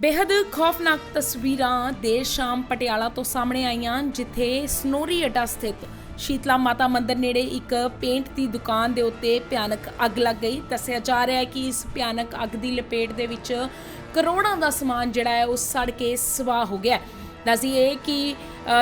ਬੇहद ਖੌਫਨਾਕ ਤਸਵੀਰਾਂ ਦੇਰ ਸ਼ਾਮ ਪਟਿਆਲਾ ਤੋਂ ਸਾਹਮਣੇ ਆਈਆਂ, ਜਿੱਥੇ ਸਨੋਰੀ ਅੱਡਾ ਸਥਿਤ ਸ਼ੀਤਲਾ ਮਾਤਾ ਮੰਦਿਰ ਨੇੜੇ ਇੱਕ ਪੇਂਟ ਦੀ ਦੁਕਾਨ ਦੇ ਉੱਤੇ ਭਿਆਨਕ ਅੱਗ ਲੱਗ ਗਈ। ਦੱਸਿਆ ਜਾ ਰਿਹਾ ਹੈ ਕਿ ਇਸ ਭਿਆਨਕ ਅੱਗ ਦੀ ਲਪੇਟ ਦੇ ਵਿੱਚ ਕਰੋੜਾਂ ਦਾ ਸਮਾਨ ਜਿਹੜਾ ਹੈ, ਉਹ ਸੜ ਕੇ ਸਵਾਹ ਹੋ ਗਿਆ। ਹੈ। ਦੱਸੀਏ ਕਿ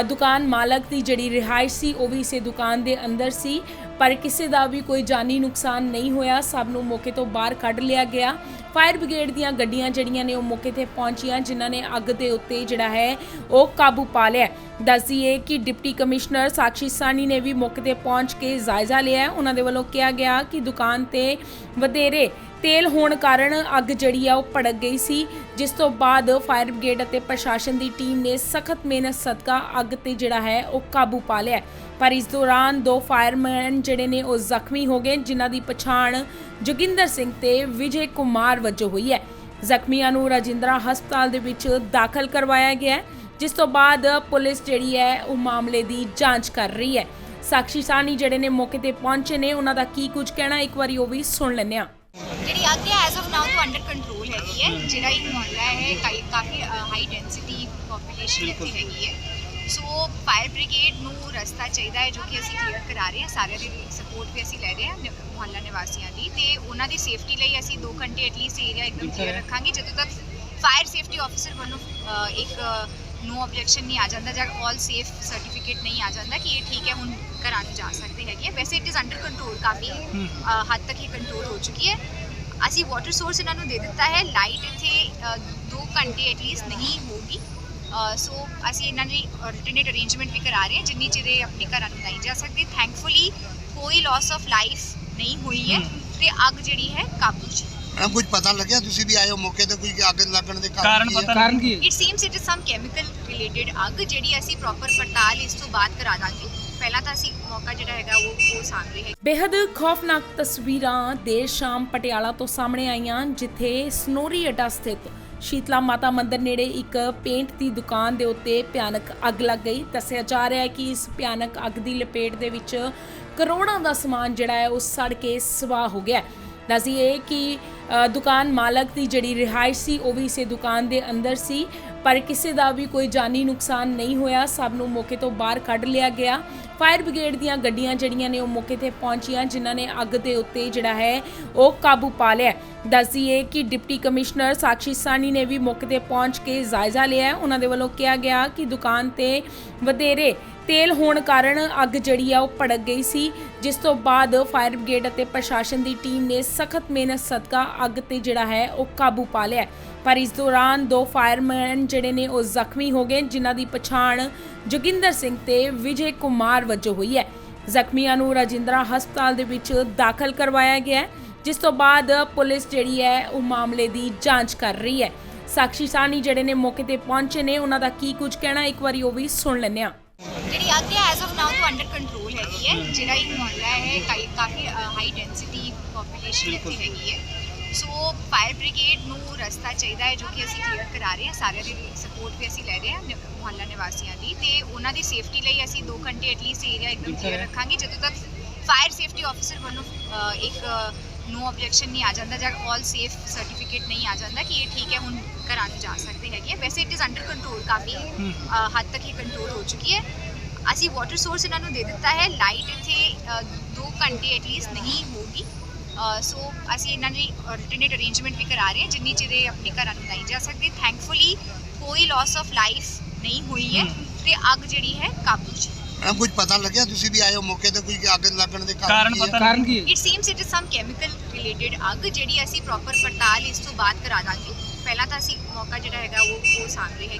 ਦੁਕਾਨ ਮਾਲਕ ਦੀ ਜਿਹੜੀ ਰਿਹਾਇਸ਼ ਸੀ, ਉਹ ਵੀ ਇਸੇ ਦੁਕਾਨ ਦੇ ਅੰਦਰ ਸੀ, ਪਰ ਕਿਸੇ ਦਾ ਵੀ ਕੋਈ ਜਾਨੀ ਨੁਕਸਾਨ ਨਹੀਂ ਹੋਇਆ। ਸਭ ਨੂੰ ਮੌਕੇ ਤੋਂ ਬਾਹਰ ਕੱਢ ਲਿਆ ਗਿਆ। ਫਾਇਰ ਬ੍ਰਿਗੇਡ ਦੀਆਂ ਗੱਡੀਆਂ ਜਿਹੜੀਆਂ ਨੇ ਉਹ ਮੌਕੇ ਤੇ ਪਹੁੰਚੀਆਂ, ਜਿਨ੍ਹਾਂ ਨੇ ਅੱਗ ਦੇ ਉੱਤੇ ਜਿਹੜਾ ਹੈ ਉਹ ਕਾਬੂ ਪਾ ਲਿਆ ਦੱਸੀਏ ਕਿ ਡਿਪਟੀ ਕਮਿਸ਼ਨਰ ਸਾਕਸ਼ੀ ਸਾਨੀ ਨੇ ਵੀ ਮੌਕੇ ਤੇ ਪਹੁੰਚ ਕੇ ਜਾਇਜ਼ਾ ਲਿਆ ਉਹਨਾਂ ਦੇ ਵੱਲੋਂ ਕਿਹਾ ਗਿਆ ਕਿ ਦੁਕਾਨ ਤੇ ਵਧੇਰੇ ਤੇਲ ਹੋਣ ਕਾਰਨ ਅੱਗ ਜਿਹੜੀ ਆ ਉਹ ਭੜਕ ਗਈ ਸੀ, ਜਿਸ ਤੋਂ ਬਾਅਦ ਫਾਇਰ ਬ੍ਰਿਗੇਡ ਅਤੇ ਪ੍ਰਸ਼ਾਸਨ ਦੀ ਟੀਮ ਨੇ ਸਖਤ ਮਿਹਨਤ, ਸਦਕਾ ਅੱਗ ਤੇ ਜਿਹੜਾ ਹੈ ਉਹ ਕਾਬੂ ਪਾ ਲਿਆ ਪਰ ਇਸ ਦੌਰਾਨ ਦੋ ਫਾਇਰਮੈਨ ਜਿਹੜੇ ਨੇ ਉਹ ਜ਼ਖਮੀ ਹੋ ਗਏ, ਜਿਨ੍ਹਾਂ ਦੀ ਪਛਾਣ ਜੋਗਿੰਦਰ ਸਿੰਘ ਤੇ ਵਿਜੇ ਕੁਮਾਰ ਵਜੋਂ ਹੋਈ ਹੈ। ਜ਼ਖਮੀਆਂ ਨੂੰ ਰਾਜਿੰਦਰਾ ਹਸਪਤਾਲ ਦੇ ਵਿੱਚ ਦਾਖਲ ਕਰਵਾਇਆ ਗਿਆ ਹੈ ਜਿਸ ਤੋਂ ਬਾਅਦ ਪੁਲਿਸ ਜਿਹੜੀ ਹੈ ਉਹ ਮਾਮਲੇ ਦੀ ਜਾਂਚ ਕਰ ਰਹੀ ਹੈ। ਸਾਕਸ਼ੀ ਸਾਨੀ ਜਿਹੜੇ ਨੇ ਮੌਕੇ ਤੇ ਪਹੁੰਚੇ ਨੇ ਉਹਨਾਂ ਦਾ ਕੀ ਕੁਝ ਕਹਿਣਾ ਇੱਕ ਵਾਰੀ ਉਹ ਵੀ ਸੁਣ ਲੈਂਦੇ ਹਾਂ। ਜਿਹੜੀ ਅੱਗ ਹੈ ਐਜ਼ ਆਫ ਨਾਓ ਤੋਂ ਅੰਡਰ ਕੰਟਰੋਲ ਹੈਗੀ ਹੈ। ਜਿਹੜਾ ਇਹ ਮੁਹੱਲਾ ਹੈ ਕਾਫੀ ਹਾਈ ਡੈਂਸਿਟੀ ਪੋਪੂਲੇਸ਼ਨ ਇੱਥੇ ਹੈਗੀ ਹੈ। ਸੋ ਫਾਇਰ ਬ੍ਰਿਗੇਡ ਨੂੰ ਰਸਤਾ ਚਾਹੀਦਾ ਹੈ ਜੋ ਕਿ ਅਸੀਂ ਕਲੀਅਰ ਕਰਾ ਰਹੇ ਹਾਂ ਸਾਰਿਆਂ ਦੀ ਸਪੋਰਟ ਵੀ ਅਸੀਂ ਲੈ ਰਹੇ ਹਾਂ ਮੁਹੱਲਾ ਨਿਵਾਸੀਆਂ ਦੀ ਤੇ ਉਹਨਾਂ ਦੀ ਸੇਫਟੀ ਲਈ ਅਸੀਂ 2 ਘੰਟੇ ਐਟਲੀਸਟ ਏਰੀਆ ਇੱਕਦਮ ਕਲੀਅਰ ਰੱਖਾਂਗੇ। ਜਦੋਂ ਤੱਕ ਫਾਇਰ ਸੇਫਟੀ ਆਫੀਸਰ ਵੱਲੋਂ ਇੱਕ ਨੋ ਆਬਜੈਕਸ਼ਨ ਨਹੀਂ ਆ ਜਾਂਦਾ ਜਾਂ ਆਲ ਸੇਫ ਸਰਟੀਫਿਕੇਟ ਨਹੀਂ ਆ ਜਾਂਦਾ ਕਿ ਇਹ ਠੀਕ ਹੈ ਹੁਣ ਘਰਾਂ ਨੂੰ ਜਾ ਸਕਦੇ ਹੈਗੇ। ਵੈਸੇ ਇਟ ਇਜ਼ ਅੰਡਰ ਕੰਟਰੋਲ ਕਾਫੀ ਹੱਦ ਤੱਕ ਇਹ ਕੰਟਰੋਲ ਹੋ ਚੁੱਕੀ ਹੈ। ਅਸੀਂ ਵਾਟਰ ਸੋਰਸ ਇਹਨਾਂ ਨੂੰ ਦੇ ਦਿੱਤਾ ਹੈ। ਲਾਈਟ ਇੱਥੇ 2 ਘੰਟੇ ਐਟਲੀਸਟ ਨਹੀਂ ਹੋਗੀ ਸੋ ਅਸੀਂ ਇਹਨਾਂ ਦੀ ਰਿਟਰਨੇਟ ਅਰੇਂਜਮੈਂਟ ਵੀ ਕਰਾ ਰਹੇ ਹਾਂ ਜਿੰਨੀ ਚਿਰ ਇਹ ਆਪਣੇ ਘਰਾਂ ਨੂੰ ਨਹੀਂ ਜਾ ਸਕਦੇ। ਥੈਂਕਫੁਲੀ ਕੋਈ ਲਾਸ ਆਫ ਲਾਈਫ ਨਹੀਂ ਹੋਈ ਹੈ ਤੇ ਅੱਗ ਜਿਹੜੀ ਹੈ ਕਾਬੂ 'ਚ ਮੈਡਮ ਕੁਝ ਪਤਾ ਲੱਗਿਆ? ਤੁਸੀਂ ਵੀ ਆਏ ਹੋ ਮੌਕੇ ਤੇ ਕੋਈ ਅੱਗ ਲੱਗਣ ਦੇ ਕਾਰਨ ਹੈ? ਪਤਾ ਕਾਰਨ ਕੀ ਹੈ? It seems it is some chemical related ਅੱਗ ਜਿਹੜੀ ਅਸੀਂ ਪ੍ਰੋਪਰ ਪੜਤਾਲ ਇਸ ਤੋਂ ਬਾਅਦ ਕਰਾ ਦਾਂਗੇ। ਪਹਿਲਾਂ ਤਾਂ ਅਸੀਂ ਮੌਕਾ ਜਿਹੜਾ ਹੈਗਾ ਉਹ ਉਹ ਸਾਹਮਣੇ ਹੈ ਬੇहद ਖੌਫਨਾਕ ਤਸਵੀਰਾਂ ਦੇਰ ਸ਼ਾਮ ਪਟਿਆਲਾ ਤੋਂ ਸਾਹਮਣੇ ਆਈਆਂ ਜਿੱਥੇ ਸਨੋਰੀ ਅੱਡਾ ਸਥਿਤ ਸ਼ੀਤਲਾ ਮਾਤਾ ਮੰਦਿਰ ਨੇੜੇ ਇੱਕ ਪੇਂਟ ਦੀ ਦੁਕਾਨ ਦੇ ਉੱਤੇ ਭਿਆਨਕ ਅੱਗ ਲੱਗ ਗਈ ਦੱਸਿਆ ਜਾ ਰਿਹਾ ਹੈ ਕਿ ਇਸ ਭਿਆਨਕ ਅੱਗ ਦੀ ਲਪੇਟ ਦੇ ਵਿੱਚ ਕਰੋੜਾਂ ਦਾ ਸਮਾਨ ਜਿਹੜਾ ਹੈ ਉਹ ਸੜ ਕੇ ਸਵਾਹ ਹੋ ਗਿਆ ਹੈ। ਦੱਸੀਏ ਕਿ ਦੁਕਾਨ ਮਾਲਕ ਦੀ ਜਿਹੜੀ ਰਿਹਾਇਸ਼ ਸੀ, ਉਹ ਵੀ ਇਸੇ ਦੁਕਾਨ ਦੇ ਅੰਦਰ ਸੀ ਪਰ ਕਿਸੇ ਦਾ ਵੀ ਕੋਈ ਜਾਨੀ ਨੁਕਸਾਨ ਨਹੀਂ ਹੋਇਆ। ਸਭ ਨੂੰ ਮੌਕੇ ਤੋਂ ਬਾਹਰ ਕੱਢ ਲਿਆ ਗਿਆ। ਫਾਇਰ ਬ੍ਰਿਗੇਡ ਦੀਆਂ ਗੱਡੀਆਂ ਜਿਹੜੀਆਂ ਨੇ ਉਹ ਮੌਕੇ ਤੇ ਪਹੁੰਚੀਆਂ, ਜਿਨ੍ਹਾਂ ਨੇ ਅੱਗ ਦੇ ਉੱਤੇ ਜਿਹੜਾ ਹੈ ਉਹ ਕਾਬੂ ਪਾ ਲਿਆ। ਦੱਸੀਏ ਕਿ ਡਿਪਟੀ ਕਮਿਸ਼ਨਰ ਸਾਕਸ਼ੀ ਸਾਨੀ ਨੇ ਵੀ ਮੌਕੇ ਤੇ ਪਹੁੰਚ ਕੇ ਜਾਇਜ਼ਾ ਲਿਆ। ਉਹਨਾਂ ਦੇ ਵੱਲੋਂ ਕਿਹਾ ਗਿਆ ਕਿ ਦੁਕਾਨ ਤੇ ਵਧੇਰੇ ਤੇਲ ਹੋਣ ਕਾਰਨ ਅੱਗ ਜਿਹੜੀ ਆ ਉਹ ਭੜਕ ਗਈ ਸੀ। ਜਿਸ ਤੋਂ ਬਾਅਦ ਫਾਇਰ ਬ੍ਰਿਗੇਡ ਅਤੇ ਪ੍ਰਸ਼ਾਸਨ ਦੀ ਟੀਮ ਨੇ ਸਖਤ ਮਿਹਨਤ ਸਦਕਾ ਅੱਗ ਤੇ ਜਿਹੜਾ ਹੈ ਉਹ ਕਾਬੂ ਪਾ ਲਿਆ ਪਰ ਇਸ ਦੌਰਾਨ ਦੋ ਫਾਇਰਮੈਨ ਜਿਹੜੇ ਨੇ ਉਹ ਜ਼ਖਮੀ ਹੋ ਗਏ, ਜਿਨ੍ਹਾਂ ਦੀ ਪਛਾਣ ਜੋਗਿੰਦਰ ਸਿੰਘ ਤੇ ਵਿਜੇ ਕੁਮਾਰ ਵਜੋਂ ਹੋਈ ਹੈ। ਜ਼ਖਮੀਆਂ ਨੂੰ ਰਾਜਿੰਦਰਾ ਹਸਪਤਾਲ ਦੇ ਵਿੱਚ ਦਾਖਲ ਕਰਵਾਇਆ ਗਿਆ ਹੈ, ਜਿਸ ਤੋਂ ਬਾਅਦ ਪੁਲਿਸ ਜਿਹੜੀ ਹੈ ਉਹ ਮਾਮਲੇ ਦੀ ਜਾਂਚ ਕਰ ਰਹੀ ਹੈ। ਸਾਕਸ਼ੀ ਸਾਨੀ ਜਿਹੜੇ ਨੇ ਮੌਕੇ ਤੇ ਪਹੁੰਚੇ ਨੇ, ਉਹਨਾਂ ਦਾ ਕੀ ਕੁਝ ਕਹਿਣਾ ਇੱਕ ਵਾਰੀ ਉਹ ਵੀ ਸੁਣ ਲੈਂਦੇ ਹਾਂ। ਜਿਹੜੀ ਅੱਗ ਹੈ ਐਜ਼ ਆਫ ਨਾਓ ਤੋਂ ਅੰਡਰ ਕੰਟਰੋਲ ਹੈਗੀ ਹੈ। ਜਿਹੜਾ ਇਹ ਮੁਹੱਲਾ ਹੈ ਕਾਈ- ਕਾਫੀ ਹਾਈ ਡੈਂਸਿਟੀ ਪੋਪੂਲੇਸ਼ਨ ਇੱਥੇ ਹੈਗੀ ਹੈ। ਸੋ ਫਾਇਰ ਬ੍ਰਿਗੇਡ ਨੂੰ ਰਸਤਾ ਚਾਹੀਦਾ ਹੈ ਜੋ ਕਿ ਅਸੀਂ ਕਲੀਅਰ ਕਰਾ ਰਹੇ ਹਾਂ। ਸਾਰਿਆਂ ਦੀ ਸਪੋਰਟ ਵੀ ਅਸੀਂ ਲੈ ਰਹੇ ਹਾਂ ਮੁਹੱਲਾ ਨਿਵਾਸੀਆਂ ਦੀ। ਤੇ ਉਹਨਾਂ ਦੀ ਸੇਫਟੀ ਲਈ ਅਸੀਂ 2 ਘੰਟੇ ਐਟਲੀਸਟ ਏਰੀਆ ਇੱਕਦਮ ਕਲੀਅਰ ਰੱਖਾਂਗੇ। ਜਦੋਂ ਤੱਕ ਫਾਇਰ ਸੇਫਟੀ ਆਫੀਸਰ ਵੱਲੋਂ ਇੱਕ ਨੋ ਆਬਜੈਕਸ਼ਨ ਨਹੀਂ ਆ ਜਾਂਦਾ ਜਾਂ ਆਲ ਸੇਫ ਸਰਟੀਫਿਕੇਟ ਨਹੀਂ ਆ ਜਾਂਦਾ ਕਿ ਇਹ ਠੀਕ ਹੈ ਹੁਣ ਘਰਾਂ ਨੂੰ ਜਾ ਸਕਦੇ ਹੈਗੇ। ਵੈਸੇ ਇਟ ਇਜ਼ ਅੰਡਰ ਕੰਟਰੋਲ ਕਾਫੀ ਹੱਦ ਤੱਕ ਇਹ ਕੰਟਰੋਲ ਹੋ ਚੁੱਕੀ ਹੈ। ਅਸੀਂ ਵਾਟਰ ਸੋਰਸ ਇਹਨਾਂ ਨੂੰ ਦੇ ਦਿੱਤਾ ਹੈ। ਲਾਈਟ ਇੱਥੇ 2 ਘੰਟੇ ਐਟਲੀਸਟ ਨਹੀਂ ਹੋਗੀ ਸੋ ਅਸੀਂ ਇਹਨਾਂ ਦੀ ਰਿਟਰਨੇਟ ਅਰੇਂਜਮੈਂਟ ਵੀ ਕਰਾ ਰਹੇ ਹਾਂ ਜਿੰਨੀ ਚਿਰ ਇਹ ਆਪਣੇ ਘਰਾਂ ਨੂੰ ਨਹੀਂ ਜਾ ਸਕਦੇ। ਥੈਂਕਫੁਲੀ ਕੋਈ ਲਾਸ ਆਫ ਲਾਈਫ ਨਹੀਂ ਹੋਈ ਹੈ ਤੇ ਅੱਗ ਜਿਹੜੀ ਹੈ ਕਾਬੂ 'ਚ ਮੈਡਮ ਕੁਝ ਪਤਾ ਲੱਗਿਆ? ਤੁਸੀਂ ਵੀ ਆਏ ਹੋ ਮੌਕੇ ਤੇ ਕੋਈ ਅੱਗ ਲੱਗਣ ਦੇ ਕਾਰਨ? ਪਤਾ ਕਾਰਨ ਕੀ ਹੈ? It seems it is some chemical related ਅੱਗ ਜਿਹੜੀ ਅਸੀਂ ਪ੍ਰੋਪਰ ਪੜਤਾਲ ਇਸ ਤੋਂ ਬਾਅਦ ਕਰਾ ਦਾਂਗੇ। ਪਹਿਲਾਂ ਤਾਂ ਅਸੀਂ ਮੌਕਾ ਜਿਹੜਾ ਹੈਗਾ ਉਹ ਉਹ ਸਾਹਮਣੇ ਹੈ